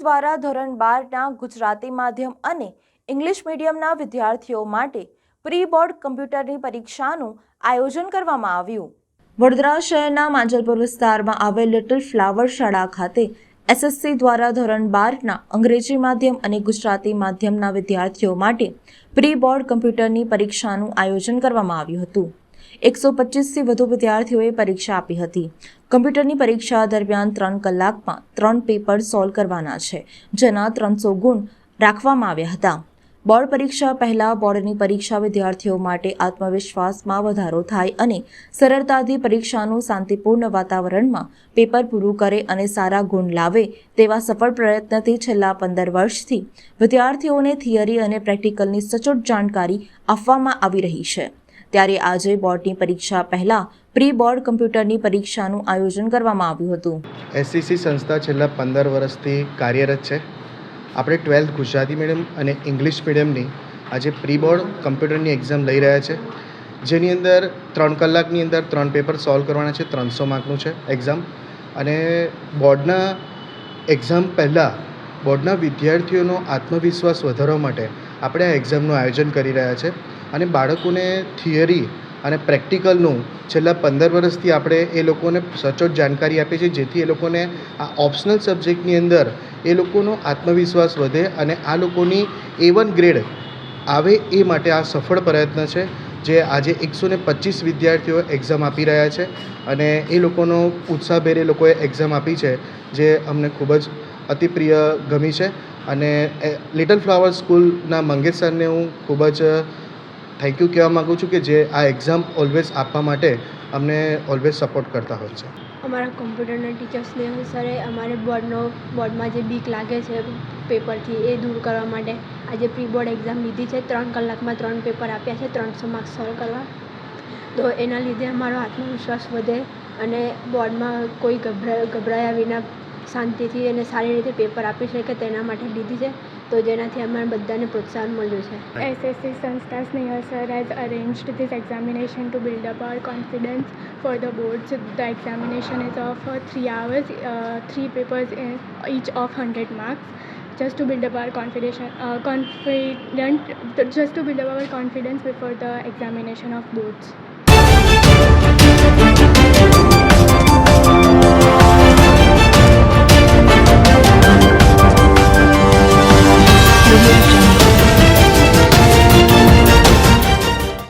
દ્વારા ધોરણ બારના ગુજરાતી માધ્યમ અને ઇંગ્લિશ મીડિયમના વિદ્યાર્થીઓ માટે પ્રી બોર્ડ કમ્પ્યુટરની પરીક્ષાનું આયોજન કરવામાં આવ્યું. વડોદરા શહેરના માંજલપુર વિસ્તારમાં આવેલ લિટલ ફ્લાવર શાળા ખાતે એસએસસી દ્વારા ધોરણ બારના અંગ્રેજી માધ્યમ અને ગુજરાતી માધ્યમના વિદ્યાર્થીઓ માટે પ્રી બોર્ડ કમ્પ્યુટરની પરીક્ષાનું આયોજન કરવામાં આવ્યું હતું. એકસો પચીસથી વધુ વિદ્યાર્થીઓએ પરીક્ષા આપી હતી. કમ્પ્યુટરની પરીક્ષા દરમિયાન ત્રણ કલાકમાં ત્રણ પેપર સોલ્વ કરવાના છે, જેના ત્રણસો ગુણ રાખવામાં આવ્યા હતા. બોર્ડ પરીક્ષા પહેલાં બોર્ડની પરીક્ષા વિદ્યાર્થીઓ માટે આત્મવિશ્વાસમાં વધારો થાય અને સરળતાથી પરીક્ષાનું શાંતિપૂર્ણ વાતાવરણમાં પેપર પૂરું કરે અને સારા ગુણ લાવે તેવા સફળ પ્રયત્નથી છેલ્લા પંદર વર્ષથી વિદ્યાર્થીઓને થિયરી અને પ્રેક્ટિકલની સચોટ જાણકારી આપવામાં આવી રહી છે. ત્યારે આજે બોર્ડની પરીક્ષા પહેલાં પ્રી બોર્ડ કમ્પ્યુટરની પરીક્ષાનું આયોજન કરવામાં આવ્યું હતું. એસસીસી સંસ્થા છેલ્લા પંદર વર્ષથી કાર્યરત છે. આપણે ટ્વેલ્થ ગુજરાતી મીડિયમ અને ઇંગ્લિશ મીડિયમની આજે પ્રી બોર્ડ કમ્પ્યુટરની એક્ઝામ લઈ રહ્યા છે. જેની અંદર ત્રણ કલાકની અંદર ત્રણ પેપર સોલ્વ કરવાના છે. ત્રણસો માર્કનું છે એક્ઝામ અને બોર્ડના એક્ઝામ પહેલાં બોર્ડના વિદ્યાર્થીઓનો આત્મવિશ્વાસ વધારવા માટે આપણે આ એક્ઝામનું આયોજન કરી રહ્યા છે. અને બાળકોને થિયરી અને પ્રેક્ટિકલનું છેલ્લા પંદર વર્ષથી આપણે એ લોકોને સચોટ જાણકારી આપીએ છીએ, જેથી એ લોકોને આ ઓપ્શનલ સબ્જેક્ટની અંદર એ લોકોનો આત્મવિશ્વાસ વધે અને આ લોકોની એ વન ગ્રેડ આવે એ માટે આ સફળ પ્રયત્ન છે, જે આજે એકસો ને પચીસ વિદ્યાર્થીઓ એક્ઝામ આપી રહ્યા છે. અને એ લોકોનો ઉત્સાહભેર એ લોકોએ એક્ઝામ આપી છે, જે અમને ખૂબ જ અતિપ્રિય ગમી છે. અને લિટલ ફ્લાવર સ્કૂલના મંગેશ સરને હું ખૂબ જ થેન્ક યુ કહેવા માગું છું કે જે આ એક્ઝામ ઓલવેઝ આપવા માટે અમને ઓલવેઝ સપોર્ટ કરતા હોય છે. અમારા કોમ્પ્યુટરના ટીચર્સને સ્નેહલ સરે અમારે બોર્ડનો, બોર્ડમાં જે બીક લાગે છે પેપરથી એ દૂર કરવા માટે આજે પ્રી બોર્ડ એક્ઝામ લીધી છે. ત્રણ કલાકમાં ત્રણ પેપર આપ્યા છે, ત્રણસો માર્ક્સ સોલ્વ કરવા. તો એના લીધે અમારો આત્મવિશ્વાસ વધે અને બોર્ડમાં કોઈ ગભરા, ગભરાયા વિના શાંતિથી અને સારી રીતે પેપર આપી શકે તેના માટે લીધી છે તો જેનાથી અમારે બધાને પ્રોત્સાહન મળ્યું છે Snehal sir has arranged this examination to build up our confidence for the boards. The examination is of uh, three hours, uh, three papers in, each of 100 marks. Just to build up our confidence, uh, confident, just to build up our confidence before the examination of.